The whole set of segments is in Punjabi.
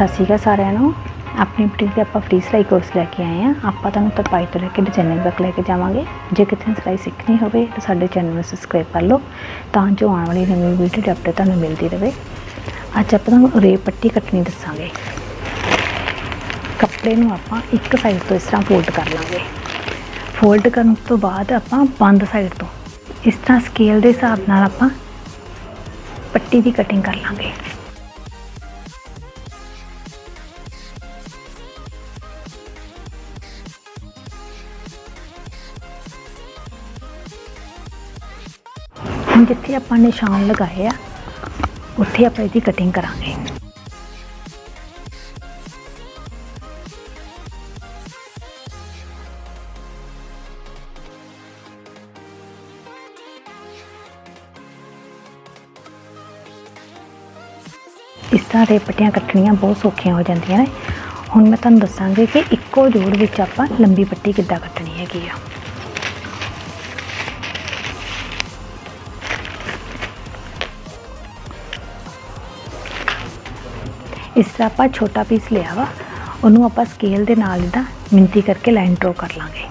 ਸਤਿ ਸ਼੍ਰੀ ਅਕਾਲ ਸਾਰਿਆਂ ਨੂੰ। ਆਪਣੀ ਬੁਟੀਕ ਤੇ ਆਪਾਂ ਫ੍ਰੀ ਸਿਲਾਈ ਕੋਰਸ ਲੈ ਕੇ ਆਏ ਆ ਆਪਾਂ ਤੁਹਾਨੂੰ ਤਰਪਾਈ ਤੋਂ ਲੈ ਕੇ ਡਿਜ਼ਾਈਨਿੰਗ ਤੱਕ ਲੈ ਕੇ ਜਾਵਾਂਗੇ। ਜੇ ਕਿਤੇ ਸਿਲਾਈ ਸਿੱਖਣੀ ਹੋਵੇ ਤਾਂ ਸਾਡੇ ਚੈਨਲ ਨੂੰ ਸਬਸਕ੍ਰਾਈਬ ਕਰ ਲਓ, ਤਾਂ ਜੋ ਆਉਣ ਵਾਲੀ ਨਵੀਂ ਵੀਡੀਓ ਦੀ ਅਪਡੇਟ ਤੁਹਾਨੂੰ ਮਿਲਦੀ ਰਹੇ। ਅੱਜ ਆਪਾਂ ਤੁਹਾਨੂੰ ਰੇ ਪੱਟੀ ਕੱਟਣੀ ਦੱਸਾਂਗੇ। ਕੱਪੜੇ ਨੂੰ ਆਪਾਂ ਇੱਕ ਸਾਈਡ ਤੋਂ ਇਸ ਤਰ੍ਹਾਂ ਫੋਲਡ ਕਰ ਲਾਂਗੇ। ਫੋਲਡ ਕਰਨ ਤੋਂ ਬਾਅਦ ਆਪਾਂ ਬੰਦ ਸਾਈਡ ਤੋਂ ਇਸ ਤਰ੍ਹਾਂ ਸਕੇਲ ਦੇ ਹਿਸਾਬ ਨਾਲ ਆਪਾਂ ਪੱਟੀ ਦੀ ਕਟਿੰਗ ਕਰ ਲਾਂਗੇ। ਹੁਣ ਜਿੱਥੇ ਆਪਾਂ ਨਿਸ਼ਾਨ ਲਗਾਏ ਆ, ਉੱਥੇ ਆਪਾਂ ਇਹਦੀ ਕਟਿੰਗ ਕਰਾਂਗੇ। ਇਸ ਤਰ੍ਹਾਂ ਦੇ ਪੱਟੀਆਂ ਕੱਟਣੀਆਂ ਬਹੁਤ ਸੌਖੀਆਂ ਹੋ ਜਾਂਦੀਆਂ ਨੇ। ਹੁਣ ਮੈਂ ਤੁਹਾਨੂੰ ਦੱਸਾਂਗੀ ਕਿ ਇੱਕੋ ਜੋੜ ਵਿੱਚ ਆਪਾਂ ਲੰਬੀ ਪੱਟੀ ਕਿੱਦਾਂ ਕੱਟਣੀ ਹੈਗੀ ਆ। ਇਸ ਤਰ੍ਹਾਂ ਆਪਾਂ ਛੋਟਾ ਪੀਸ ਲਿਆ ਵਾ, ਉਹਨੂੰ ਆਪਾਂ ਸਕੇਲ ਦੇ ਨਾਲ ਇਹਦਾ ਮਿੰਤੀ ਕਰਕੇ ਲਾਈਨ ਡਰਾ ਕਰ ਲਾਂਗੇ।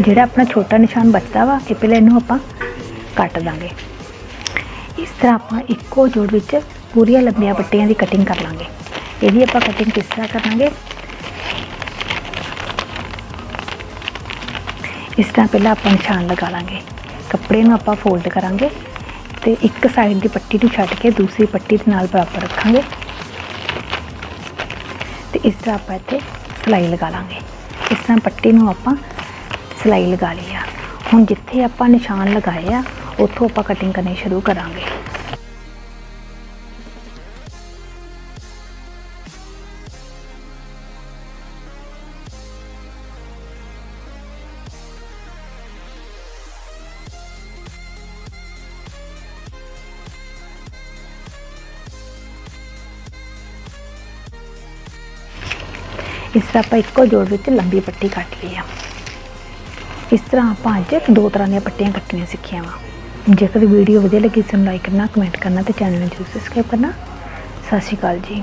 ਜਿਹੜਾ ਆਪਣਾ ਛੋਟਾ ਨਿਸ਼ਾਨ ਬਚਦਾ ਵਾ, ਇਹ ਪਹਿਲਾਂ ਇਹਨੂੰ ਆਪਾਂ ਕੱਟ ਦਾਂਗੇ। ਇਸ ਤਰ੍ਹਾਂ ਆਪਾਂ ਇੱਕੋ ਜੋੜ ਵਿੱਚ ਪੂਰੀਆਂ ਲੰਬੀਆਂ ਪੱਟੀਆਂ ਦੀ ਕਟਿੰਗ ਕਰ ਲਾਂਗੇ। ਇਹਦੀ ਆਪਾਂ ਕਟਿੰਗ ਕਿਸ ਤਰ੍ਹਾਂ ਕਰਾਂਗੇ ਇਸ ਤਰ੍ਹਾਂ ਪਹਿਲਾਂ ਆਪਾਂ ਨਿਸ਼ਾਨ ਲਗਾ ਲਾਂਗੇ। ਕੱਪੜੇ ਨੂੰ ਆਪਾਂ ਫੋਲਡ ਕਰਾਂਗੇ ਤੇ ਇੱਕ ਸਾਈਡ ਦੀ ਪੱਟੀ ਨੂੰ ਛੱਡ ਕੇ ਦੂਸਰੀ ਪੱਟੀ ਦੇ ਨਾਲ ਬਰਾਬਰ ਰੱਖਾਂਗੇ। ਤੇ ਇਸ ਤਰ੍ਹਾਂ ਆਪਾਂ ਇੱਥੇ ਸਿਲਾਈ ਲਗਾ ਲਾਂਗੇ। ਇਸ ਤਰ੍ਹਾਂ ਪੱਟੀ ਨੂੰ ਆਪਾਂ ਸਿਲਾਈ ਲਗਾ ਲਈ ਆ। ਹੁਣ ਜਿੱਥੇ ਆਪਾਂ ਨਿਸ਼ਾਨ ਲਗਾਏ ਆ, ਉੱਥੋਂ ਆਪਾਂ ਕਟਿੰਗ ਕਰਨੀ ਸ਼ੁਰੂ ਕਰਾਂਗੇ। ਇਸ ਤਰ੍ਹਾਂ ਆਪਾਂ ਇੱਕੋ ਜੋੜ ਵਿੱਚ ਲੰਬੀ ਪੱਟੀ ਕੱਟ ਲਈ ਆ। ਇਸ ਤਰ੍ਹਾਂ ਆਪਾਂ ਅੱਜ ਦੋ ਤਰ੍ਹਾਂ ਦੀਆਂ ਪੱਟੀਆਂ ਕੱਟਣੀਆਂ ਸਿੱਖੀਆਂ ਵਾ। ਜੇਕਰ ਵੀਡੀਓ ਵਧੀਆ ਲੱਗੀ ਤਾਂ ਲਾਈਕ ਕਰਨਾ ਕਮੈਂਟ ਕਰਨਾ ਤੇ ਚੈਨਲ ਨੂੰ ਜਰੂਰ ਸਬਸਕ੍ਰਾਈਬ ਕਰਨਾ। ਸਤਿ ਸ਼੍ਰੀ ਅਕਾਲ ਜੀ।